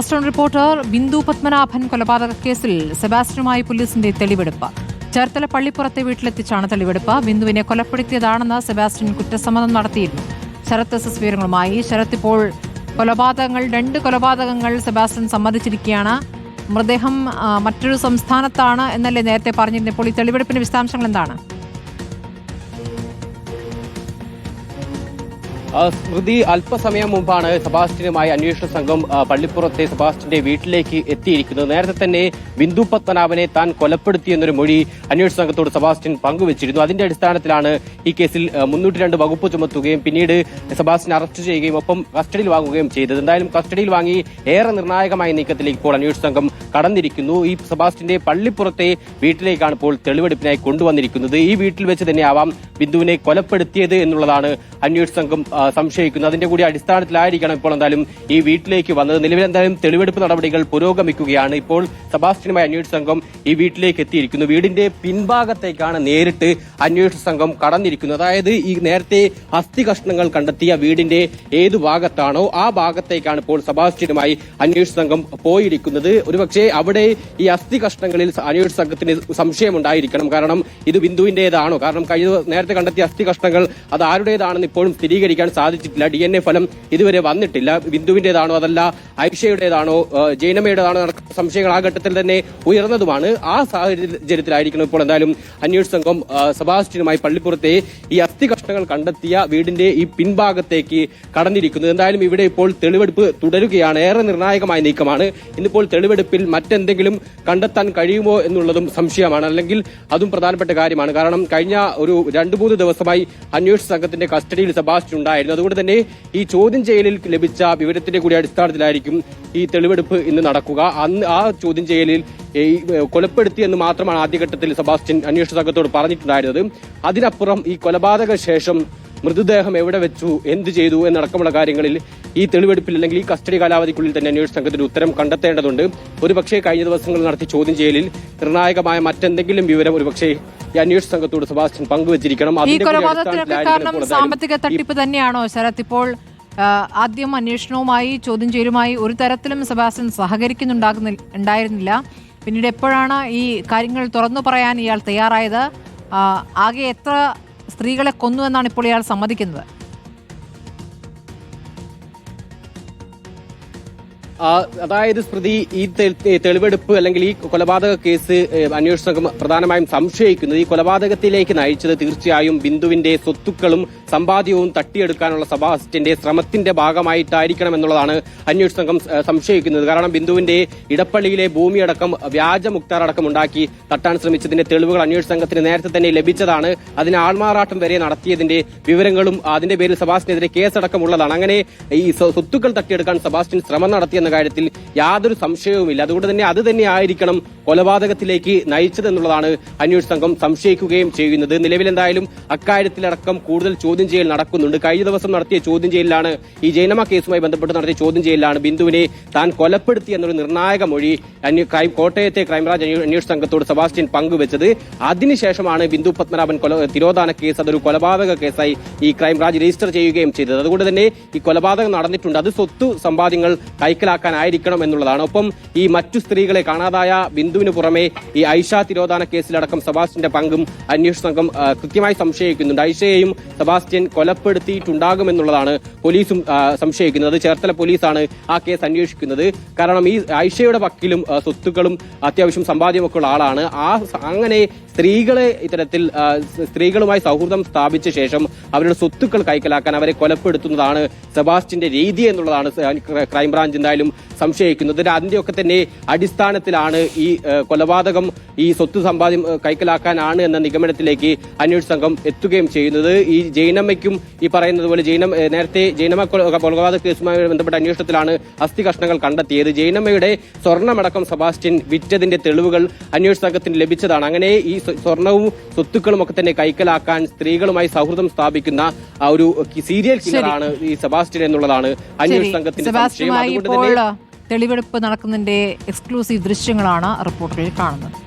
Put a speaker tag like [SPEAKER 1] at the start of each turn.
[SPEAKER 1] First on reporter Bindu Padmanabhan കൊലപാതക കേസിൽ സെബാസ്റ്റ്യനുമായി പോലീസിന്റെ തെളിവെടുപ്പ്. ചേർത്തല പള്ളിപ്പുറത്തെ വീട്ടിലെത്തിച്ചാണ് തെളിവെടുപ്പ്. ബിന്ദുവിനെ കൊലപ്പെടുത്തിയതാണെന്ന് സെബാസ്റ്റ്യൻ കുറ്റസമ്മതം നടത്തിയിരുന്നു. ശരത് എസ് എസ് വിവരങ്ങളുമായി. ശരത് ഇപ്പോൾ കൊലപാതകങ്ങൾ രണ്ട് കൊലപാതകങ്ങൾ സെബാസ്റ്റ്യൻ സമ്മതിച്ചിരിക്കുകയാണ്. മൃതദേഹം മറ്റൊരു സംസ്ഥാനത്താണ് എന്നല്ലേ നേരത്തെ പറഞ്ഞിരുന്നപ്പോൾ ഈ തെളിവെടുപ്പിന്റെ വിശദാംശങ്ങൾ എന്താണ്?
[SPEAKER 2] സ്മൃതി അല്പസമയം മുമ്പാണ് സെബാസ്റ്റ്യനുമായി അന്വേഷണ സംഘം പള്ളിപ്പുറത്തെ സെബാസ്റ്റ്യന്റെ വീട്ടിലേക്ക് എത്തിയിരിക്കുന്നത്. നേരത്തെ തന്നെ ബിന്ദു പത്മനാഭനെ താൻ കൊലപ്പെടുത്തിയെന്നൊരു മൊഴി അന്വേഷണ സംഘത്തോട് സെബാസ്റ്റ്യൻ പങ്കുവച്ചിരുന്നു. അതിന്റെ അടിസ്ഥാനത്തിലാണ് ഈ കേസിൽ മുന്നൂറ്റി രണ്ട് വകുപ്പ് ചുമത്തുകയും പിന്നീട് സെബാസ്റ്റ്യൻ അറസ്റ്റ് ചെയ്യുകയും ഒപ്പം കസ്റ്റഡിയിൽ വാങ്ങുകയും ചെയ്തത്. എന്തായാലും കസ്റ്റഡിയിൽ വാങ്ങി ഏറെ നിർണായകമായ നീക്കത്തിലേക്ക് ഇപ്പോൾ അന്വേഷണ സംഘം കടന്നിരിക്കുന്നു. ഈ സെബാസ്റ്റ്യന്റെ പള്ളിപ്പുറത്തെ വീട്ടിലേക്കാണ് ഇപ്പോൾ തെളിവെടുപ്പിനായി കൊണ്ടുവന്നിരിക്കുന്നത്. ഈ വീട്ടിൽ വെച്ച് തന്നെയാവാം ബിന്ദുവിനെ കൊലപ്പെടുത്തിയത് എന്നുള്ളതാണ് അന്വേഷണ സംഘം ആ, സംശയിക്കുന്നത് അതിന്റെ കൂടി അടിസ്ഥാനത്തിലായിരിക്കണം ഇപ്പോൾ എന്തായാലും ഈ വീട്ടിലേക്ക് വന്നത്. നിലവിൽ എന്തായാലും തെളിവെടുപ്പ് നടപടികൾ പുരോഗമിക്കുകയാണ്. ഇപ്പോൾ സെബാസ്റ്റ്യനുമായി അന്വേഷണ സംഘം ഈ വീട്ടിലേക്ക് എത്തിയിരിക്കുന്നു. വീടിന്റെ പിൻഭാഗത്തേക്കാണ് നേരിട്ട് അന്വേഷണ സംഘം കടന്നിരിക്കുന്നത്. അതായത് ഈ നേരത്തെ അസ്ഥി കഷ്ണങ്ങൾ കണ്ടെത്തിയ വീടിന്റെ ഏതു ഭാഗത്താണോ ആ ഭാഗത്തേക്കാണ് ഇപ്പോൾ സെബാസ്റ്റ്യനുമായി അന്വേഷണ സംഘം പോയിരിക്കുന്നത്. ഒരുപക്ഷെ അവിടെ ഈ അസ്ഥി കഷ്ണങ്ങളിൽ അന്വേഷണ സംഘത്തിന് സംശയമുണ്ടായിരിക്കണം. കാരണം ഇത് ബിന്ദുവിന്റേതാണോ? കാരണം കഴിഞ്ഞ നേരത്തെ കണ്ടെത്തിയ അസ്ഥി കഷ്ണങ്ങൾ അത് ആരുടേതാണെന്ന് ഇപ്പോഴും സ്ഥിരീകരിക്കാൻ സാധിച്ചിട്ടില്ല. ഡി എൻ എ ഫലം ഇതുവരെ വന്നിട്ടില്ല. ബിന്ദുവിന്റേതാണോ അതല്ല ഐഷയുടേതാണോ ജൈനമയുടേതാണോ സംശയങ്ങൾ ആ ഘട്ടത്തിൽ തന്നെ ഉയർന്നതുമാണ്. ആ സാഹചര്യത്തിലായിരിക്കണം ഇപ്പോൾ എന്തായാലും അന്വേഷണ സംഘം സെബാസ്റ്റ്യനുമായി പള്ളിപ്പുറത്തെ ഈ അസ്ഥി കഷ്ണങ്ങൾ കണ്ടെത്തിയ വീടിന്റെ ഈ പിൻഭാഗത്തേക്ക് കടന്നിരിക്കുന്നത്. എന്തായാലും ഇവിടെ ഇപ്പോൾ തെളിവെടുപ്പ് തുടരുകയാണ്. ഏറെ നിർണായകമായ നീക്കമാണ്. ഇന്നിപ്പോൾ തെളിവെടുപ്പിൽ മറ്റെന്തെങ്കിലും കണ്ടെത്താൻ കഴിയുമോ എന്നുള്ളതും സംശയമാണ്. അല്ലെങ്കിൽ അതും പ്രധാനപ്പെട്ട കാര്യമാണ്. കാരണം കഴിഞ്ഞ ഒരു രണ്ടു മൂന്ന് ദിവസമായി അന്വേഷണ സംഘത്തിന്റെ കസ്റ്റഡിയിൽ സെബാസ്റ്റ്യൻ ഉണ്ടായിരുന്നു. അതുകൊണ്ട് തന്നെ ഈ ചോദ്യം ചെയ്യലിൽ ലഭിച്ച വിവരത്തിന്റെ കൂടി അടിസ്ഥാനത്തിലായിരിക്കും ഈ തെളിവെടുപ്പ് ഇന്ന് നടക്കുക. അന്ന് ആ ചോദ്യം ചെയ്യലിൽ ഈ കൊലപ്പെടുത്തി എന്ന് മാത്രമാണ് ആദ്യഘട്ടത്തിൽ സെബാസ്റ്റ്യൻ അന്വേഷണ സംഘത്തോട് പറഞ്ഞിട്ടുണ്ടായിരുന്നത്. അതിനപ്പുറം ഈ കൊലപാതക ശേഷം മൃതദേഹം എവിടെ വെച്ചു എന്ത് ചെയ്തു എന്നടക്കമുള്ള കാര്യങ്ങളിൽ ഈ തെളിവെടുപ്പിൽ അല്ലെങ്കിൽ ഈ കസ്റ്റഡി കാലാവധിക്കുള്ളിൽ തന്നെ അന്വേഷണ സംഘത്തിന് ഉത്തരം കണ്ടെത്തേണ്ടതുണ്ട്. ഒരുപക്ഷെ കഴിഞ്ഞ ദിവസങ്ങൾ നടത്തിയ ചോദ്യം ചെയ്യലിൽ നിർണായകമായ മറ്റെന്തെങ്കിലും വിവരം ഒരുപക്ഷെ ഈ അന്വേഷണ സംഘത്തോട് സെബാസ്റ്റ്യൻ പങ്കുവച്ചിരിക്കണം.
[SPEAKER 1] സാമ്പത്തിക തട്ടിപ്പ് തന്നെയാണോ ശരത്? ഇപ്പോൾ ആദ്യം അന്വേഷണവുമായി ചോദ്യം ചെയ്യലുമായി ഒരു തരത്തിലും സെബാസ്റ്റ്യൻ സഹകരിക്കുന്നുണ്ടാകുന്നില്ല ഉണ്ടായിരുന്നില്ല. പിന്നീട് എപ്പോഴാണ് ഈ കാര്യങ്ങൾ തുറന്നു പറയാൻ ഇയാൾ തയ്യാറായത്? ആകെ എത്ര സ്ത്രീകളെ കൊന്നു എന്നാണ് ഇപ്പോൾ ഇയാൾ സമ്മതിക്കുന്നത്?
[SPEAKER 2] അതായത് സ്മൃതി ഈ തെളിവെടുപ്പ് അല്ലെങ്കിൽ ഈ കൊലപാതക കേസ് അന്വേഷണ സംഘം പ്രധാനമായും സംശയിക്കുന്നത് ഈ കൊലപാതകത്തിലേക്ക് നയിച്ചത് തീർച്ചയായും ബിന്ദുവിന്റെ സ്വത്തുക്കളും സമ്പാദ്യവും തട്ടിയെടുക്കാനുള്ള സഭാസിറ്റിന്റെ ശ്രമത്തിന്റെ ഭാഗമായിട്ടായിരിക്കണം എന്നുള്ളതാണ് അന്വേഷണ സംഘം സംശയിക്കുന്നത്. കാരണം ബിന്ദുവിന്റെ ഇടപ്പള്ളിയിലെ ഭൂമിയടക്കം വ്യാജമുക്താറടക്കം ഉണ്ടാക്കി തട്ടാൻ ശ്രമിച്ചതിന്റെ തെളിവുകൾ അന്വേഷണ സംഘത്തിന് നേരത്തെ തന്നെ ലഭിച്ചതാണ്. അതിന് ആൾമാറാട്ടം വരെ നടത്തിയതിന്റെ വിവരങ്ങളും അതിന്റെ പേരിൽ സബാസ്റ്റിനെതിരെ കേസടക്കമുള്ളതാണ്. അങ്ങനെ ഈ സ്വ- സ്വത്തുക്കൾ തട്ടിയെടുക്കാൻ സെബാസ്റ്റ്യൻ ശ്രമം നടത്തിയെന്ന കാര്യത്തിൽ യാതൊരു സംശയവുമില്ല. അതുകൊണ്ട് തന്നെ അത് തന്നെ ആയിരിക്കണം കൊലപാതകത്തിലേക്ക് നയിച്ചതെന്നുള്ളതാണ് അന്വേഷണ സംഘം സംശയിക്കുകയും ചെയ്യുന്നത്. നിലവിലെന്തായാലും അക്കാര്യത്തിലടക്കം കൂടുതൽ ചോദ്യം ചെയ്യൽ നടക്കുന്നുണ്ട്. കഴിഞ്ഞ ദിവസം നടത്തിയ ചോദ്യം ചെയ്യലിലാണ് ഈ ജൈനമ കേസുമായി ബന്ധപ്പെട്ട് നടത്തിയ ചോദ്യം ചെയ്യലിലാണ് ബിന്ദുവിനെ താൻ കൊലപ്പെടുത്തി എന്നൊരു നിർണായക മൊഴി കോട്ടയത്തെ ക്രൈംബ്രാഞ്ച് അന്വേ- അന്വേഷണ സംഘത്തോട് സെബാസ്റ്റ്യൻ പങ്കുവച്ചത്. അതിനുശേഷമാണ് ബിന്ദു പത്മനാഭൻ തിരോധാന കേസ് അതൊരു കൊലപാതക കേസായി ഈ ക്രൈംബ്രാഞ്ച് രജിസ്റ്റർ ചെയ്യുകയും ചെയ്തത്. അതുകൊണ്ട് തന്നെ ഈ കൊലപാതകം നടന്നിട്ടുണ്ട്. അത് സ്വത്ത് സമ്പാദ്യങ്ങൾ കൈക്കലാക്കാനായിരിക്കണം എന്നുള്ളതാണ്. ഒപ്പം ഈ മറ്റു സ്ത്രീകളെ കാണാതായ ബിന്ദുവിന് പുറമെ ഈ ഐഷ തിരോധാന കേസിലടക്കം സെബാസ്റ്റ്യന്റെ പങ്കും അന്വേഷണ സംഘം കൃത്യമായി സംശയിക്കുന്നുണ്ട്. ഐഷയെയും സെബാസ്റ്റ്യൻ കൊലപ്പെടുത്തിയിട്ടുണ്ടാകുമെന്നുള്ളതാണ് പോലീസും സംശയിക്കുന്നത്. ചേർത്തല പോലീസാണ് ആ കേസ് അന്വേഷിക്കുന്നത്. കാരണം ഈ ഐഷയുടെ പക്കിലും സ്വത്തുക്കളും അത്യാവശ്യം സമ്പാദ്യമൊക്കെ ഉള്ള ആളാണ്. ആ അങ്ങനെ സ്ത്രീകളെ ഇത്തരത്തിൽ സ്ത്രീകളുമായി സൗഹൃദം സ്ഥാപിച്ച ശേഷം അവരുടെ സ്വത്തുക്കൾ കൈക്കലാക്കാൻ അവരെ കൊലപ്പെടുത്തുന്നതാണ് സെബാസ്റ്റിന്റെ രീതി എന്നുള്ളതാണ് ക്രൈംബ്രാഞ്ച് എന്തായാലും സംശയിക്കുന്നത്. അതിന്റെയൊക്കെ തന്നെ അടിസ്ഥാനത്തിലാണ് ഈ കൊലപാതകം ഈ സ്വത്ത് സമ്പാദ്യം കൈക്കലാക്കാനാണ് എന്ന നിഗമനത്തിലേക്ക് അന്വേഷണ സംഘം എത്തുകയും ചെയ്യുന്നത്. ഈ ജൈനമ്മയ്ക്കും ഈ പറയുന്നത് പോലെ ജൈനം നേരത്തെ ജൈനമ്മ കൊല- കൊലപാതക കേസുമായി ബന്ധപ്പെട്ട അന്വേഷണത്തിലാണ് അസ്ഥി കഷ്ണങ്ങൾ കണ്ടെത്തിയത്. ജൈനമ്മയുടെ സ്വർണമടക്കം സെബാസ്റ്റ്യൻ വിറ്റതിന്റെ തെളിവുകൾ അന്വേഷണ സംഘത്തിന് ലഭിച്ചതാണ്. അങ്ങനെ ഈ സ്വർണവും സ്വത്തുക്കളും ഒക്കെ തന്നെ കൈക്കലാക്കാൻ സ്ത്രീകളുമായി സൗഹൃദം സ്ഥാപിക്കുന്ന ഒരു സീരിയൽ കില്ലറാണ് ഈ സെബാസ്റ്റ്യൻ എന്നുള്ളതാണ് അന്വേഷണ സംഘത്തിന്റെ സംശയം. അതുകൊണ്ട് തന്നെ
[SPEAKER 1] തെളിവെടുപ്പ് നടക്കുന്നതിന്റെ എക്സ്ക്ലൂസീവ് ദൃശ്യങ്ങളാണ് റിപ്പോർട്ടുകളിൽ കാണുന്നത്.